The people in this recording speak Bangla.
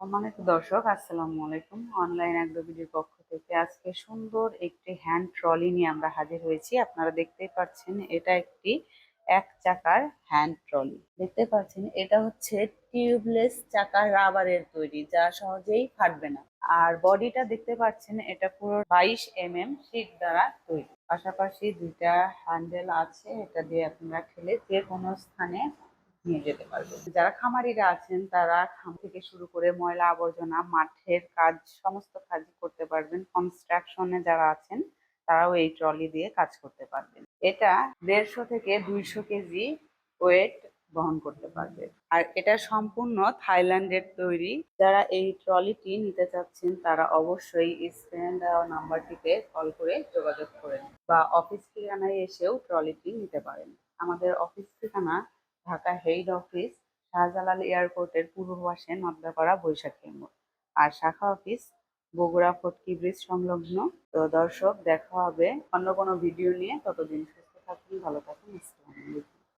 সম্মানিত দর্শক, আসসালামু আলাইকুম। অনলাইন অ্যাগ্রোভিডির পক্ষ থেকে আজকে সুন্দর একটি হ্যান্ড ট্রলি নিয়ে আমরা হাজির হয়েছি। আপনারা দেখতেই পাচ্ছেন এটা একটি এক চাকার হ্যান্ড ট্রলি দেখতে পাচ্ছেন, এটা হচ্ছে টিউবলেস চাকার রাবারের তৈরি, যা সহজেই ফাটবে না। আর বডিটা দেখতে পাচ্ছেন, এটা পুরো বাইশ এম এম শিট দ্বারা তৈরি। পাশাপাশি দুইটা হ্যান্ডেল আছে, এটা দিয়ে আপনারা খেলে যে কোনো স্থানে নিয়ে যেতে পারবেন যারা খামারিরা আছেন, তারা খাম থেকে শুরু করে ময়লা আবর্জনা, মাঠের কাজ, সমস্ত কাজ করতে পারবেন। কনস্ট্রাকশনে যারা আছেন, তারাও এই ট্রলি দিয়ে কাজ করতে পারবেন। এটা দেড়শো থেকে দুইশো কেজি ওয়েট বহন করতে পারবে। আর এটা সম্পূর্ণ থাইল্যান্ডের তৈরি। যারা এই ট্রলিটি নিতে চাচ্ছেন, তারা অবশ্যই স্ক্রিনে দেওয়া নাম্বারটিতে কল করে যোগাযোগ করেন। বা অফিস ঠিকানায় এসেও ট্রলিটি নিতে পারেন। আমাদের অফিস ঠিকানা ঢাকা হেড অফিস, শাহজালাল এয়ারপোর্টের পূর্ব পাশে নদ্দাপাড়া বৈশাখী মোড় আর শাখা অফিস, বগুড়া ফটকি ব্রিজ সংলগ্ন। তো দর্শক, দেখা হবে অন্য কোনো ভিডিও নিয়ে। ততদিন সুস্থ থাকুন, ভালো থাকুন।